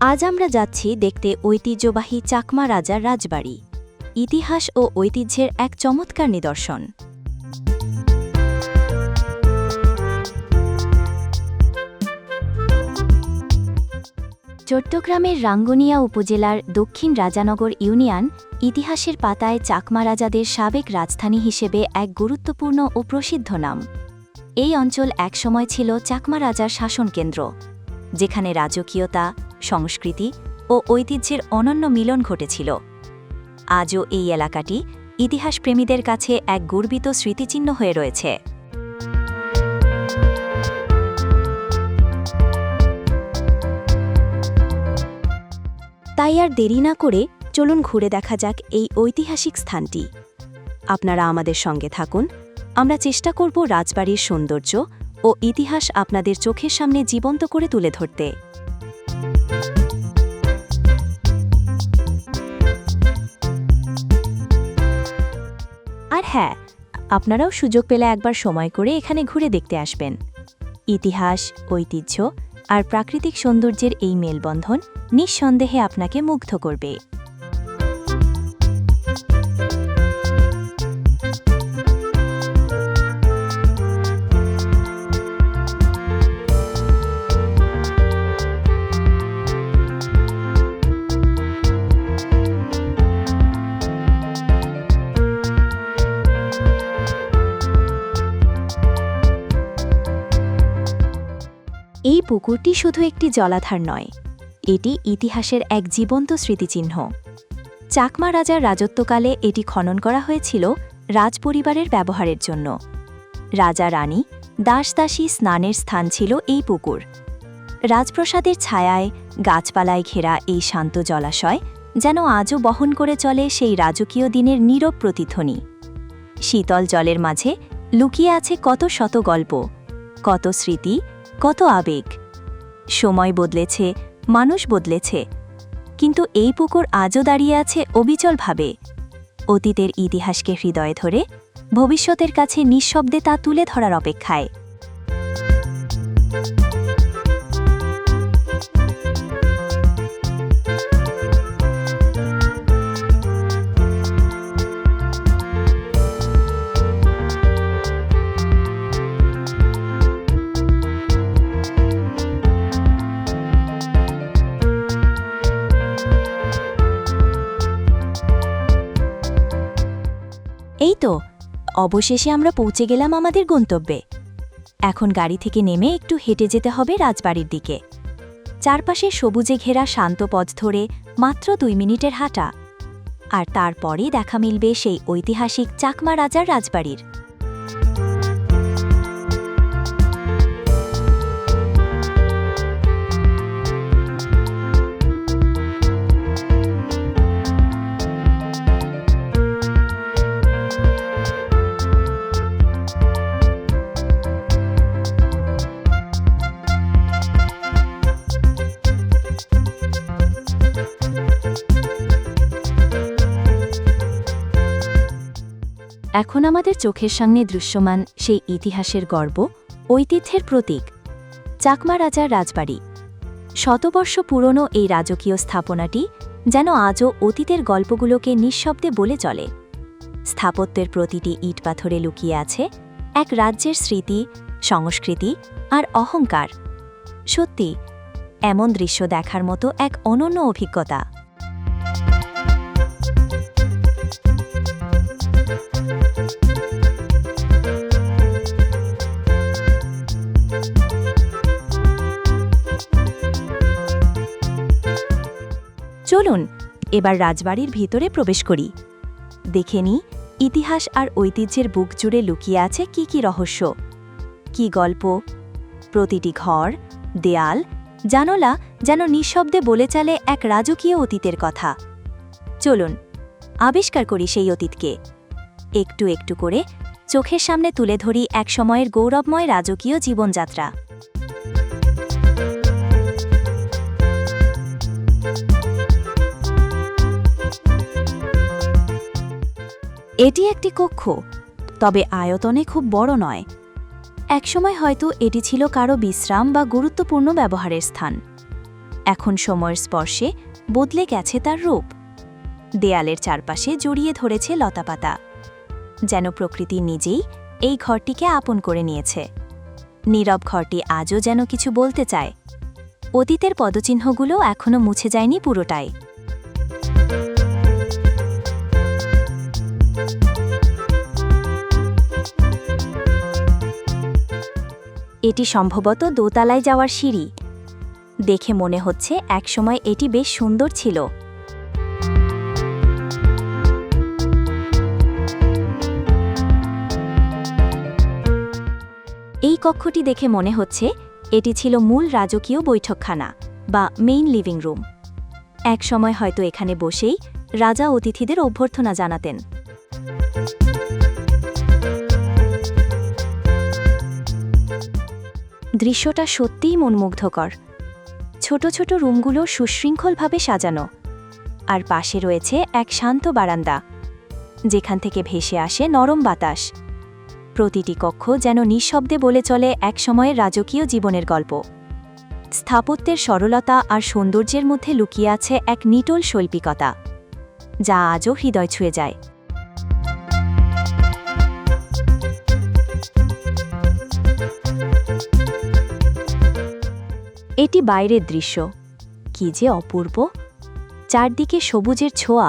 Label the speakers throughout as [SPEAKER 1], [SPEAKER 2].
[SPEAKER 1] আজ আমরা যাচ্ছি দেখতে ঐতিহ্যবাহী চাকমা রাজার রাজবাড়ি। ইতিহাস ও ঐতিহ্যের এক চমৎকার নিদর্শন। চট্টগ্রামের রাঙ্গনিয়া উপজেলার দক্ষিণ রাজানগর ইউনিয়ন ইতিহাসের পাতায় চাকমা রাজাদের সাবেক রাজধানী হিসেবে এক গুরুত্বপূর্ণ ও প্রসিদ্ধ নাম। এই অঞ্চল একসময় ছিল চাকমা রাজার শাসনকেন্দ্র, যেখানে রাজকীয়তা, সংস্কৃতি ও ঐতিহ্যের অনন্য মিলন ঘটেছিল। আজও এই এলাকাটি ইতিহাসপ্রেমীদের কাছে এক গর্বিত স্মৃতিচিহ্ন হয়ে রয়েছে। তাই আর দেরি না করে চলুন ঘুরে দেখা যাক এই ঐতিহাসিক স্থানটি। আপনারা আমাদের সঙ্গে থাকুন আমরা চেষ্টা করব রাজবাড়ির সৌন্দর্য ও ইতিহাস আপনাদের চোখের সামনে জীবন্ত করে তুলে ধরতে। আর হ্যাঁ আপনারাও সুযোগ পেলে একবার সময় করে এখানে ঘুরে দেখতে আসবেন। ইতিহাস, ঐতিহ্য আর প্রাকৃতিক সৌন্দর্যের এই মেলবন্ধন নিঃসন্দেহে আপনাকে মুগ্ধ করবে। এই পুকুরটি শুধু একটি জলাধার নয়, এটি ইতিহাসের এক জীবন্ত স্মৃতিচিহ্ন। চাকমা রাজার রাজত্বকালে এটি খনন করা হয়েছিল রাজপরিবারের ব্যবহারের জন্য। রাজা রানী দাসদাসী স্নানের স্থান ছিল এই পুকুর। রাজপ্রসাদের ছায়ায় গাছপালায় ঘেরা এই শান্ত জলাশয় যেন আজও বহন করে চলে সেই রাজকীয় দিনের নীরব প্রতিধ্বনি। শীতল জলের মাঝে লুকিয়ে আছে কত শত গল্প, কত স্মৃতি কত আবেগ। সময় বদলেছে, মানুষ বদলেছে। কিন্তু এই পুকুর আজও দাঁড়িয়ে আছে অবিচলভাবে। অতীতের ইতিহাসকে হৃদয়ে ধরে ভবিষ্যতের কাছে নিঃশব্দে তা তুলে ধরার অপেক্ষায়। তো? অবশেষে আমরা পৌঁছে গেলাম আমাদের গন্তব্যে। এখন গাড়ি থেকে নেমে একটু হেঁটে যেতে হবে রাজবাড়ির দিকে। চারপাশে সবুজে ঘেরা শান্ত পথ ধরে মাত্র দুই মিনিটের হাঁটা। আর তারপরেই দেখা মিলবে সেই ঐতিহাসিক চাকমা রাজার রাজবাড়ির। এখন আমাদের চোখের সামনে দৃশ্যমান সেই ইতিহাসের গর্ব, ঐতিহ্যের প্রতীক, চাকমা রাজার রাজবাড়ি। শতবর্ষ পুরনো এই রাজকীয় স্থাপনাটি যেন আজও অতীতের গল্পগুলোকে নিঃশব্দে বলে চলে। স্থাপত্যের প্রতিটি ইট পাথরে লুকিয়ে আছে এক রাজ্যের স্মৃতি, সংস্কৃতি আর অহংকার। সত্যি, এমন দৃশ্য দেখার মতো এক অনন্য অভিজ্ঞতা। চলুন, এবার রাজবাড়ির ভিতরে প্রবেশ করি। দেখে নি ইতিহাস আর ঐতিহ্যের বুক জুড়ে লুকিয়ে আছে কি কি রহস্য। কি গল্প? প্রতিটি ঘর, দেয়াল, জানলা যেন নিঃশব্দে বলে চলে এক রাজকীয় অতীতের কথা। চলুন, আবিষ্কার করি সেই অতীতকে। একটু একটু করে চোখের সামনে তুলে ধরি এক সময়ের গৌরবময় রাজকীয় জীবনযাত্রা। এটি একটি কক্ষ, তবে আয়তনে খুব বড় নয়। একসময় হয়তো এটি ছিল কারও বিশ্রাম বা গুরুত্বপূর্ণ ব্যবহারের স্থান। এখন সময়ের স্পর্শে বদলে গেছে তার রূপ। দেয়ালের চারপাশে জড়িয়ে ধরেছে লতাপাতা, যেন প্রকৃতি নিজেই এই ঘরটিকে আপন করে নিয়েছে। নীরব ঘরটি আজও যেন কিছু বলতে চায়। অতীতের পদচিহ্নগুলো এখনও মুছে যায়নি পুরোটাই। এটি সম্ভবত দোতলায় যাওয়ার সিঁড়ি। দেখে মনে হচ্ছে একসময় এটি বেশ সুন্দর ছিল। এই কক্ষটি দেখে মনে হচ্ছে এটি ছিল মূল রাজকীয় বৈঠকখানা বা মেইন লিভিং রুম এক সময় হয়তো এখানে বসেই রাজা অতিথিদের অভ্যর্থনা জানাতেন। দৃশ্যটা সত্যিই মনমুগ্ধকর। ছোট ছোট রুমগুলো সুশৃঙ্খলভাবে সাজানো। আর পাশে রয়েছে এক শান্ত বারান্দা, যেখান থেকে ভেসে আসে নরম বাতাস। প্রতিটি কক্ষ যেন নিঃশব্দে বলে চলে এক সময়ের রাজকীয় জীবনের গল্প। স্থাপত্যের সরলতা আর সৌন্দর্যের মধ্যে লুকিয়ে আছে এক নিটোল শৈল্পিকতা, যা আজও হৃদয় ছুঁয়ে যায়। এটি বাইরের দৃশ্য। কি যে অপূর্ব। চারদিকে সবুজের ছোঁয়া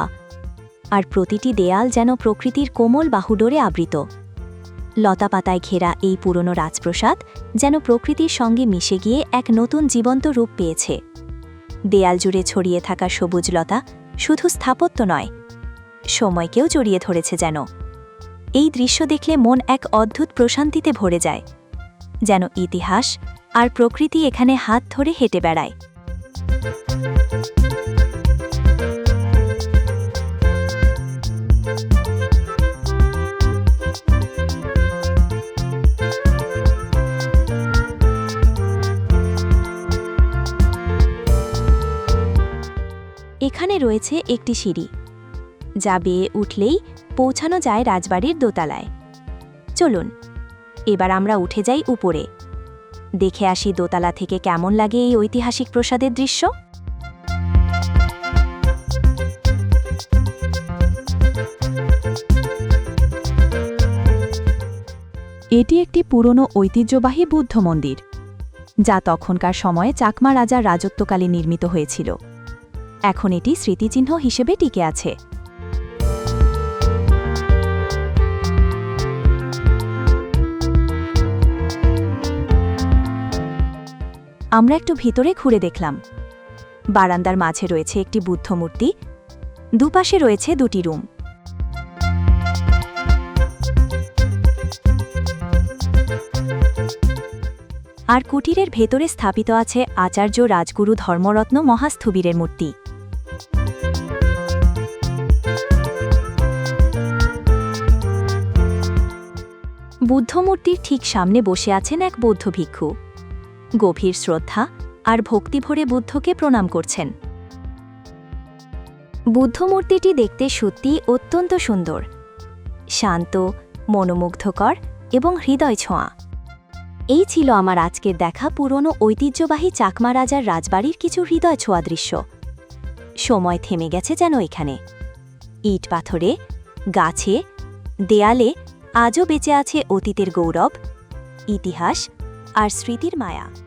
[SPEAKER 1] আর প্রতিটি দেয়াল যেন প্রকৃতির কোমল বাহুডোরে আবৃত। লতাপাতায় ঘেরা এই পুরনো রাজপ্রসাদ যেন প্রকৃতির সঙ্গে মিশে গিয়ে এক নতুন জীবন্ত রূপ পেয়েছে। দেয়াল জুড়ে ছড়িয়ে থাকা সবুজ লতা শুধু স্থাপত্য নয়, সময়কেও জড়িয়ে ধরেছে যেন। এই দৃশ্য দেখলে মন এক অদ্ভুত প্রশান্তিতে ভরে যায়, যেন ইতিহাস আর প্রকৃতি এখানে হাত ধরে হেঁটে বেড়ায়। এখানে রয়েছে একটি সিঁড়ি, যা বেয়ে উঠলেই পৌঁছানো যায় রাজবাড়ির দোতলায়। চলুন, এবার আমরা উঠে যাই উপরে। দেখে আসি দোতলা থেকে কেমন লাগে এই ঐতিহাসিক প্রসাদের দৃশ্য।
[SPEAKER 2] এটি একটি পুরনো ঐতিহ্যবাহী বুদ্ধ মন্দির, যা তখনকার সময়ে চাকমা রাজার রাজত্বকালে নির্মিত হয়েছিল। এখন এটি স্মৃতিচিহ্ন হিসেবে টিকে আছে।
[SPEAKER 1] আমরা একটু ভিতরে ঘুরে দেখলাম। বারান্দার মাঝে রয়েছে একটি বুদ্ধ মূর্তি, দুপাশে রয়েছে দুটি রুম। আর কুটিরের ভেতরে স্থাপিত আছে আচার্য রাজগুরু ধর্মরত্ন মহাস্থবিরের মূর্তি। বুদ্ধমূর্তির ঠিক সামনে বসে আছেন এক বৌদ্ধ ভিক্ষু। গভীর শ্রদ্ধা আর ভক্তিভরে বুদ্ধকে প্রণাম করছেন। বুদ্ধমূর্তিটি দেখতে সত্যি অত্যন্ত সুন্দর। শান্ত, মনোমুগ্ধকর এবং হৃদয় ছোঁয়া। এই ছিল আমার আজকের দেখা পুরনো ঐতিহ্যবাহী চাকমা রাজার রাজবাড়ির কিছু হৃদয় ছোঁয়া দৃশ্য। সময় থেমে গেছে যেন এখানে। ইট পাথরে, গাছে, দেয়ালে আজও বেঁচে আছে অতীতের গৌরব, ইতিহাস আর স্মৃতির মায়া।